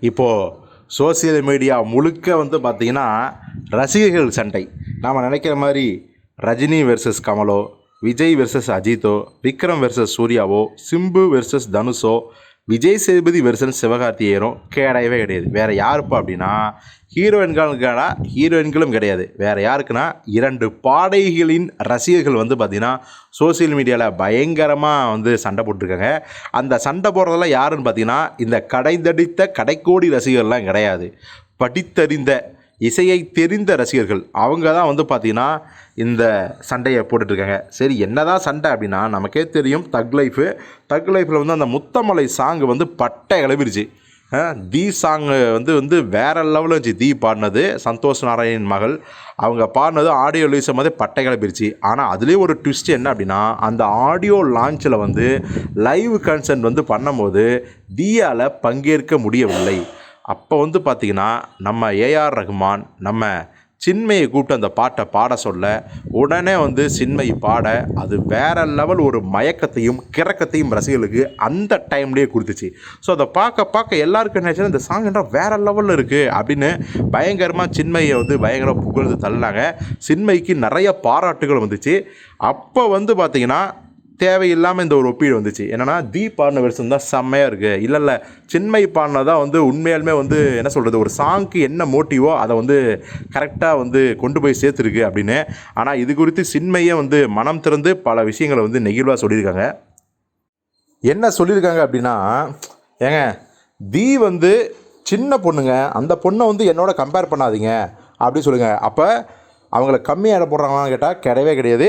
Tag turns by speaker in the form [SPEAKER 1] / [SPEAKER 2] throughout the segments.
[SPEAKER 1] இப்போது social media முழுக்க வந்து பார்த்திங்கன்னா ரசிகர்கள் சண்டை. நாம் நினைக்கிற மாதிரி ரஜினி வெர்சஸ் கமலோ விஜய் வெர்சஸ் அஜித்தோ விக்ரம் வெர்சஸ் சூர்யாவோ சிம்பு வெர்சஸ் தனுஷோ விஜய் சேதுபதி வெர்சன் சிவகார்த்திகேயரும் கிடையவே கிடையாது. வேறு யாருப்பா அப்படின்னா ஹீரோயின்களுக்கான ஹீரோயின்களும் கிடையாது. வேறு யாருக்குன்னா இரண்டு பாடகிகளின் ரசிகர்கள் வந்து பார்த்திங்கன்னா சோசியல் மீடியாவில் பயங்கரமாக வந்து சண்டை போட்டிருக்காங்க. அந்த சண்டை போடுறதெல்லாம் யாருன்னு பார்த்தீங்கன்னா இந்த கடைந்தடித்த கடைக்கோடி ரசிகர்கள்லாம் கிடையாது. படித்தறிந்த இசையை தெரிந்த ரசிகர்கள் அவங்க தான் வந்து பார்த்திங்கன்னா இந்த சண்டையை போட்டுட்ருக்காங்க. சரி என்னதான் சண்டை அப்படின்னா நமக்கே தெரியும் தக் லைஃபு தக் லைஃப்பில் வந்து அந்த முத்தமலை சாங்கு வந்து பட்டை கிளம்பிருச்சு. தி சாங்கு வந்து வந்து வேற லெவலில் இருந்துச்சு. தி பாடினது சந்தோஷ் நாராயண் மகள். அவங்க பாடினது ஆடியோ ரிலீஸ் போதே பட்டை கிளம்பிருச்சு. ஆனால் அதுலேயும் ஒரு ட்விஸ்ட் என்ன அப்படின்னா அந்த ஆடியோ லான்ச்சில் வந்து லைவ் கன்சர்ட் வந்து பண்ணும்போது தியால் பங்கேற்க முடியவில்லை. அப்போ வந்து பார்த்திங்கன்னா நம்ம ஏஆர் ரகுமான் நம்ம சின்மையை கூப்பிட்டு அந்த பாட்டை பாட சொல்ல உடனே வந்து சின்மை பாட அது வேற லெவல் ஒரு மயக்கத்தையும் கிறக்கத்தையும் ரசிகர்களுக்கு அந்த டைம்லேயே கொடுத்துச்சு. ஸோ அதை பார்க்க பார்க்க எல்லாருக்கும் என்ன ஆச்சுன்னா, இந்த சாங் என்ன வேற லெவலில் இருக்குது அப்படின்னு பயங்கரமாக சின்மையை வந்து பயங்கரமாக புகழ்ந்து தள்ளினாங்க. சின்மைக்கு நிறைய பாராட்டுகள் வந்துச்சு. அப்போ வந்து பார்த்திங்கன்னா தேவையில்லாமல் இந்த ஒரு ஒப்பீடு வந்துச்சு. என்னன்னா தி பாடின வெர்ஷன் தான் செம்மையாக இருக்குது இல்லை இல்லை சின்மை பாடினதான் வந்து உண்மையாலுமே வந்து என்ன சொல்கிறது ஒரு சாங்க்கு என்ன மோட்டிவோ அதை வந்து கரெக்டாக வந்து கொண்டு போய் சேர்த்துருக்கு அப்படின்னு. ஆனால் இது குறித்து சின்மையை வந்து மனம் திறந்து பல விஷயங்களை வந்து நெகிழ்வாக சொல்லியிருக்காங்க. என்ன சொல்லியிருக்காங்க அப்படின்னா ஏங்க தி வந்து சின்ன பொண்ணுங்க அந்த பொண்ணை வந்து என்னோட கம்பேர் பண்ணாதீங்க அப்படின்னு சொல்லுங்கள் அப்போ அவங்கள கம்மியாக இடம் போடுறாங்களான்னு கேட்டால் கிடையவே கிடையாது.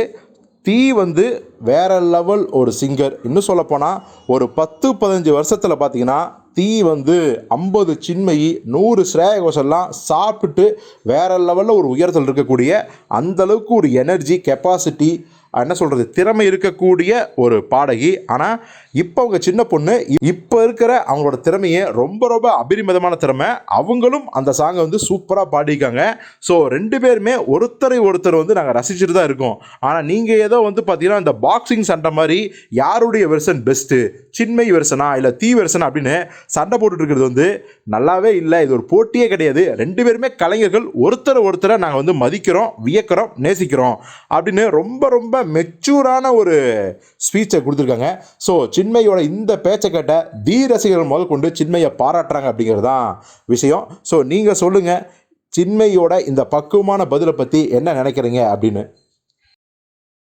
[SPEAKER 1] தீ வந்து வேற லெவல் ஒரு சிங்கர். இன்னும் சொல்லப்போனால் ஒரு பத்து பதினஞ்சு வருஷத்தில் பார்த்தீங்கன்னா தீ வந்து ஐம்பது சின்மயி நூறு ஸ்ரேய கோஷம்லாம் சாப்பிட்டு வேற லெவலில் ஒரு உயரத்தில் இருக்கக்கூடிய அந்தளவுக்கு ஒரு எனர்ஜி கெப்பாசிட்டி என்ன சொல்கிறது திறமை இருக்கக்கூடிய ஒரு பாடகி. ஆனால் இப்போ அவங்க சின்ன பொண்ணு இப்போ இருக்கிற அவங்களோட திறமையை ரொம்ப ரொம்ப அபரிமிதமான திறமை. அவங்களும் அந்த சாங்கை வந்து சூப்பராக பாடியிருக்காங்க. ஸோ ரெண்டு பேருமே ஒருத்தரை ஒருத்தர் வந்து நாங்கள் ரசிச்சுட்டு தான் இருக்கோம். ஆனால் நீங்கள் ஏதோ வந்து பார்த்தீங்கன்னா இந்த பாக்ஸிங் சண்டை மாதிரி யாருடைய வெர்சன் பெஸ்ட்டு சின்மை வெர்சனா இல்லை தீ வெர்சனா அப்படின்னு சண்டை போட்டுட்டு இருக்கிறது வந்து நல்லாவே இல்லை. இது ஒரு போட்டியே கிடையாது. ரெண்டு பேருமே கலைஞர்கள் ஒருத்தரை ஒருத்தரை நாங்கள் வந்து மதிக்கிறோம் வியக்கிறோம் நேசிக்கிறோம் அப்படின்னு ரொம்ப ரொம்ப மெச்சூரான ஒரு ஸ்பீச்சை கொடுத்துருக்காங்க. ஸோ சின்மையோட இந்த பேச்சை கேட்ட தீ ரசிகர்கள் முதல் கொண்டு சின்மையை பாராட்டுறாங்க அப்படிங்கிறது தான் விஷயம். ஸோ நீங்கள் சொல்லுங்கள் சின்மையோட இந்த பக்குவமான பதிலை பற்றி என்ன நினைக்கிறீங்க அப்படின்னு.